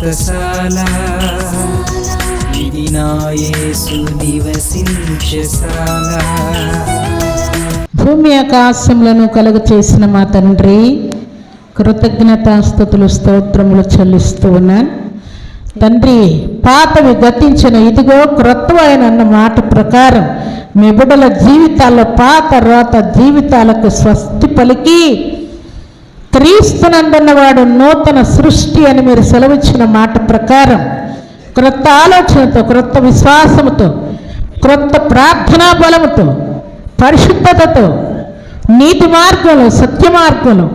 వ్రతశాల ఇది నివసించశాల భూమి ఆకాశములను కలుగు చేసిన మా తండ్రి కృతజ్ఞతాస్థుతులు స్తోత్రములు చెల్లిస్తూ ఉన్నాను తండ్రి పాతవి గతించిన ఇదిగో క్రొత్తవైన అన్న మాట ప్రకారం మీ బిడ్డల జీవితాల్లో పాత రోత జీవితాలకు స్వస్తి పలికి క్రీస్తునందున్నవాడు నూతన సృష్టి అని మీరు సెలవిచ్చిన మాట ప్రకారం క్రొత్త ఆలోచనతో క్రొత్త విశ్వాసముతో క్రొత్త ప్రార్థనా బలముతో పరిశుద్ధతతో నీతి మార్గంలో సత్య మార్గంలో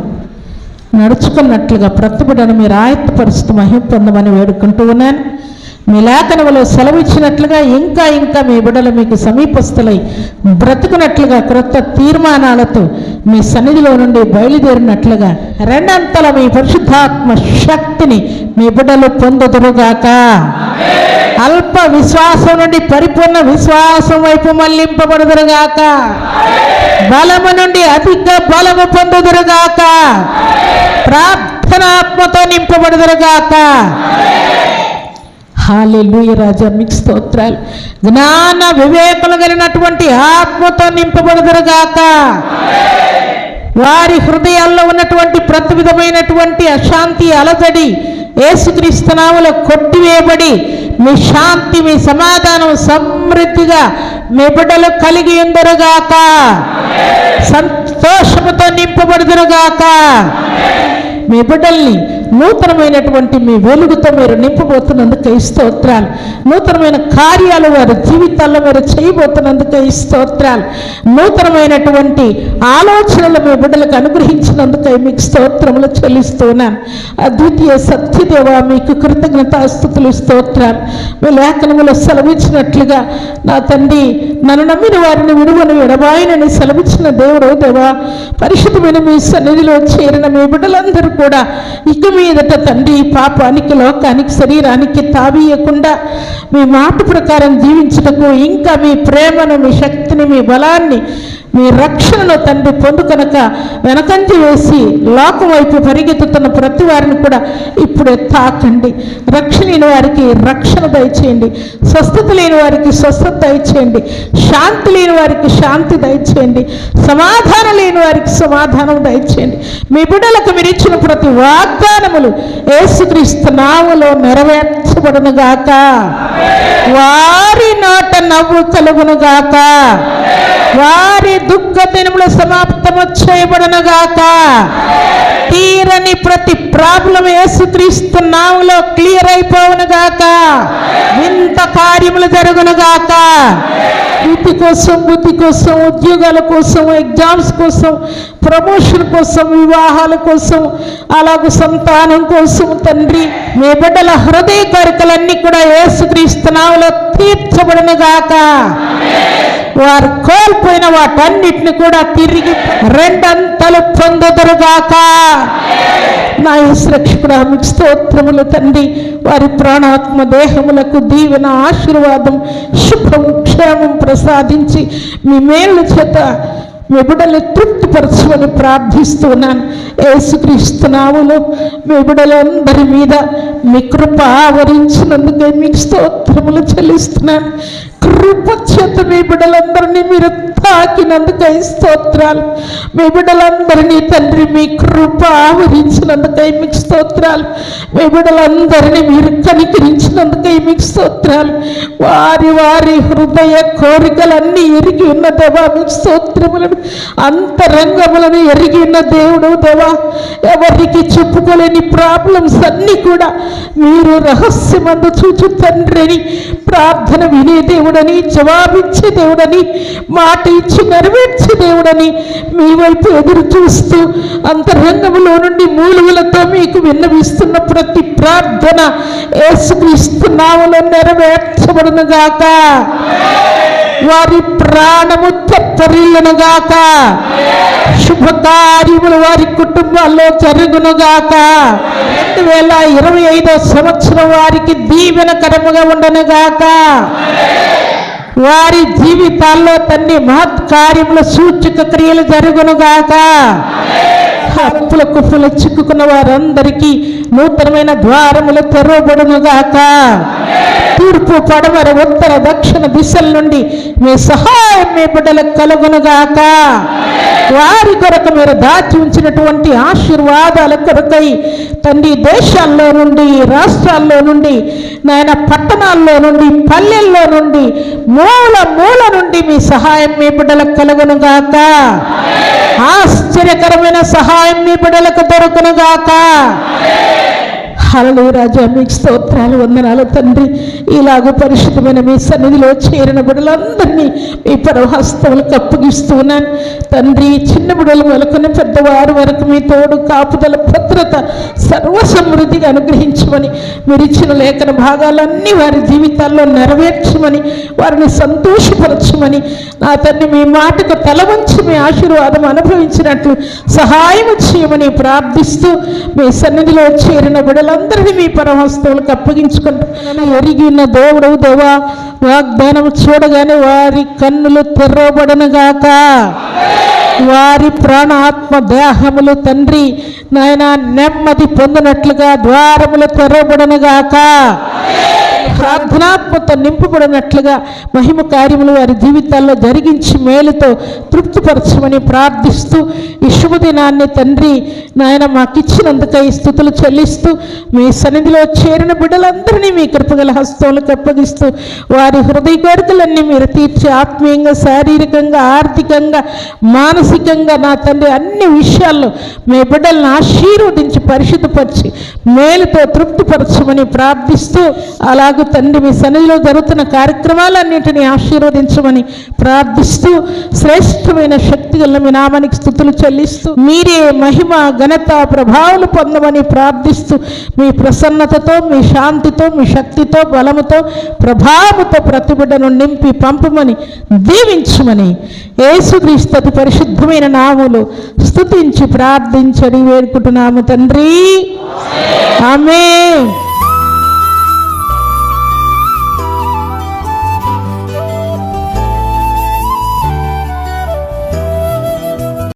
నడుచుకున్నట్లుగా ప్రతిబిడను మీరు ఆయత్తపరుస్తూ మహిం పొందమని వేడుకుంటూ ఉన్నాను. మీ లేఖనములో సెలవిచ్చినట్లుగా ఇంకా ఇంకా మీ బిడ్డలు మీకు సమీపస్తులై బ్రతుకున్నట్లుగా క్రొత్త తీర్మానాలతో మీ సన్నిధిలో నుండి బయలుదేరినట్లుగా రెండంతల మీ పరిశుద్ధాత్మ శక్తిని మీ బిడ్డలు పొందుదురుగాక. అల్ప విశ్వాసం నుండి పరిపూర్ణ విశ్వాసం వైపు మళ్ళింపబడుదురుగాక. బలము నుండి అధిక బలము పొందుదురుగాక. ప్రార్థనాత్మతో నింపబడుదురుగాక. హాలెలుయ రాజా మీకు స్తోత్రాలు. జ్ఞాన వివేకలు కలిగినటువంటి ఆత్మతో నింపబడుదురుగాక. వారి హృదయాల్లో ఉన్నటువంటి ప్రతి విధమైనటువంటి అశాంతి అలజడి ఏసుక్రీస్తునాములో కొట్టివేయబడి మీ శాంతి మీ సమాధానం సమృద్ధిగా మీ బిడ్డలు కలిగి ఉందరుగాక. సంతోషముతో నింపబడుదురుగాక. మీ బిడ్డల్ని నూతనమైనటువంటి మీ వెలుగుతో మీరు నింపబోతున్నందుకు స్తోత్రాలు. నూతనమైన కార్యాలు వారి జీవితాల్లో మీరు చేయబోతున్నందుకు స్తోత్రాలు. నూతనమైనటువంటి ఆలోచనలు మీ బిడ్డలకు అనుగ్రహించినందుకై మీకు స్తోత్రములు చెల్లిస్తున్నాను. అద్వితీయ సత్యదేవ మీకు కృతజ్ఞతాస్థుతులు స్తోత్రాలు. మీ లేఖనములో సెలవిచ్చినట్లుగా నా తండ్రి నన్ను నమ్మిన వారిని విడువను ఎడబాయనని సెలవిచ్చిన దేవుడు దేవా. పరిశుద్ధమైన మీ సన్నిధిలో చేరిన మీ బిడ్డలందరూ కూడా ఇక మీ మీదట తండ్రి పాపానికి లోకానికి శరీరానికి తావీయకుండా మీ మాట ప్రకారం జీవించుటకు ఇంకా మీ ప్రేమను మీ శక్తిని మీ బలాన్ని మీ రక్షణను తండ్రి పొందుకొనక వెనకంజి వేసి లోకం వైపు పరిగెత్తుతున్న ప్రతి వారిని కూడా ఇప్పుడే తాకండి. రక్షణ లేని వారికి రక్షణ దయచేయండి. స్వస్థత లేని వారికి స్వస్థత దయచేయండి. శాంతి లేని వారికి శాంతి దయచేయండి. సమాధానం లేని వారికి సమాధానం దయచేయండి. మీ బిడ్డలకు మీరు ఇచ్చిన ప్రతి వాగ్దానములు ఏసుక్రీస్తు యేసుక్రీస్తు నెరవేర్చ నెరవేర్చబడును గాక. వారి నోట నవ్వు కలుగును గాక. వారి దుఃఖ దినములు సమాప్తము చేయబడును గాక. తీరని ప్రతి ప్రాబ్లం ఏసుక్రీస్తు నాములో క్లియర్ అయిపోవును గాక. వింత కార్యములు జరుగును గాక. వీటి కోసం బుద్ధి కోసం ఉద్యోగాల కోసం ఎగ్జామ్స్ కోసం ప్రమోషన్ కోసం వివాహాల కోసం అలాగే సంతానం కోసం తండ్రి మీ బిడ్డల హృదయ కోరికలన్నీ కూడా యేసుక్రీస్తు నామములో తీర్చబడును గాక. వారు కోల్పోయిన వాటన్నిటిని కూడా తిరిగి రెండంతలు పొందుదరుగాక నా యేసురక్షకుడా మీకు స్తోత్రములు తండ్రి. వారి ప్రాణాత్మ దేహములకు దీవెన ఆశీర్వాదం శుభం క్షేమం ప్రసాదించి మీ మేళ్ళ చేత మీ బిడ్డల్ని తృప్తిపరచమని ప్రార్థిస్తున్నాను. ఏసుక్రీస్తునాములు నామములో మీ మీద మీ కృప ఆవరించినందుకే మీకు స్తోత్రములు చెల్లిస్తున్నాను. కృప చేత మీ బిడలందరినీ మీరు తాకినందుకై స్తోత్రాలు. మీ బిడ్డలందరినీ తండ్రి మీ కృప ఆవరించినందుకై మీకు స్తోత్రాలు. మీ బిడ్డలందరినీ మీరు కనికరించినందుకై మీకు స్తోత్రాలు. వారి వారి హృదయ కోరికలన్నీ ఎరిగి ఉన్న దేవా మీకు స్తోత్రములను అంతరంగములను ఎరిగి ఉన్న దేవుడు దేవా. ఎవరికి చెప్పుకోలేని ప్రాబ్లమ్స్ అన్నీ కూడా మీరు రహస్యమందు చూచు తండ్రిని. ప్రార్థన వినే దేవుడని జవాబిచ్చే దేవుడని మాట ఇచ్చి నెరవేర్చే దేవుడని మీ వైపు ఎదురు చూస్తూ అంతరంగంలో నుండి మూలుగులతో మీకు విన్నవిస్తున్న ప్రతి ప్రార్థన యేసుక్రీస్తు నామలో నెరవేర్చబడును గాక. వారి ప్రాణము తెప్పరిల్లును గాక. శుభకార్యములు వారి కుటుంబాల్లో జరుగును గాక. రెండు వేల ఇరవై ఐదో సంవత్సరం వారికి దీవెనకరముగా ఉండను గాక. వారి జీవితాల్లో తన్ని మహత్ కార్యములు సూచక క్రియలు జరుగును గాక అప్పుల కుప్పలు చిక్కుకున్న వారందరికీ నూతనమైన ద్వారములు తెరవబడునుగాక. తూర్పు పడమర ఉత్తర దక్షిణ దిశల నుండి మీ సహాయం మీ బిడ్డలకు కలుగునుగాక. వారి కొరకు మీరు దాచి ఉంచినటువంటి ఆశీర్వాదాల కొరకై తండ్రి దేశాల్లో నుండి రాష్ట్రాల్లో నుండి నాయన పట్టణాల్లో నుండి పల్లెల్లో నుండి మూల మూల నుండి మీ సహాయం మీ బిడ్డలకు కలుగునుగాక. ఆశ్చర్యకరమైన సహాయం సహాయం మీ బిడ్డలకు దొరుకునుగాక. హలలు రాజా మీకు స్తోత్రాలు వందనాలు తండ్రి. ఇలాగ పరిశుద్ధమైన మీ సన్నిధిలో చేరిన బిడలందరినీ మీ పరవహస్తములకు అప్పగిస్తూ ఉన్నాను. తండ్రి చిన్న బిడలు మొదలుకొని పెద్దవారు వరకు మీ తోడు కాపుదల భద్రత సర్వసమృద్ధిగా అనుగ్రహించమని మీరు ఇచ్చిన లేఖన భాగాలన్నీ వారి జీవితాల్లో నెరవేర్చమని వారిని సంతోషపరచమని నా తండ్రి మీ మాటకు తల వంచి మీ ఆశీర్వాదం అనుభవించినట్లు సహాయం చేయమని ప్రార్థిస్తూ మీ సన్నిధిలో చేరిన బిడలందరినీ మీ పరమస్తువులకు అప్పగించుకుంటున్నాను ఎరిగిన దేవుడు దేవా వాగ్దానం చూడగానే వారి కన్నులు తెరవబడనుగాక. వారి ప్రాణాత్మ దేహములు తండ్రి నాయన నెమ్మది పొందినట్లుగా ద్వారములు తెరవబడనుగాక. ప్రార్థనాత్మతో నింపబడినట్లుగా మహిమ కార్యములు వారి జీవితాల్లో జరిగించి మేలుతో తృప్తిపరచమని ప్రార్థిస్తూ ఈ శుభదినాన్ని తండ్రి నాయన మాకిచ్చినందుకై స్థుతులు చెల్లిస్తూ మీ సన్నిధిలో చేరిన బిడ్డలందరినీ మీ కృపగల హస్తములకు అప్పగిస్తూ వారి హృదయ కోరికలన్నీ మీరు తీర్చి ఆత్మీయంగా శారీరకంగా ఆర్థికంగా మానసికంగా నా తండ్రి అన్ని విషయాల్లో మీ బిడ్డలను ఆశీర్వదించి పరిశుద్ధపరిచి మేలుతో తృప్తిపరచమని ప్రార్థిస్తూ అలాగే తండ్రి మీ సన్నిధిలో జరుగుతున్న కార్యక్రమాలన్నింటినీ ఆశీర్వదించమని ప్రార్థిస్తూ శ్రేష్టమైన శక్తిగలను మీ నామానికి స్థుతులు చెల్లిస్తూ మీరే మహిమ ఘనత ప్రభావాలు పొందమని ప్రార్థిస్తూ మీ ప్రసన్నతతో మీ శాంతితో మీ శక్తితో బలముతో ప్రభావముతో ప్రతిబిడ్డను నింపి పంపమని దీవించమని యేసుక్రీస్తు పరిశుద్ధమైన నాములు స్థుతించి ప్రార్థించని వేడుకుంటున్నాము తండ్రి. 우리 아멘.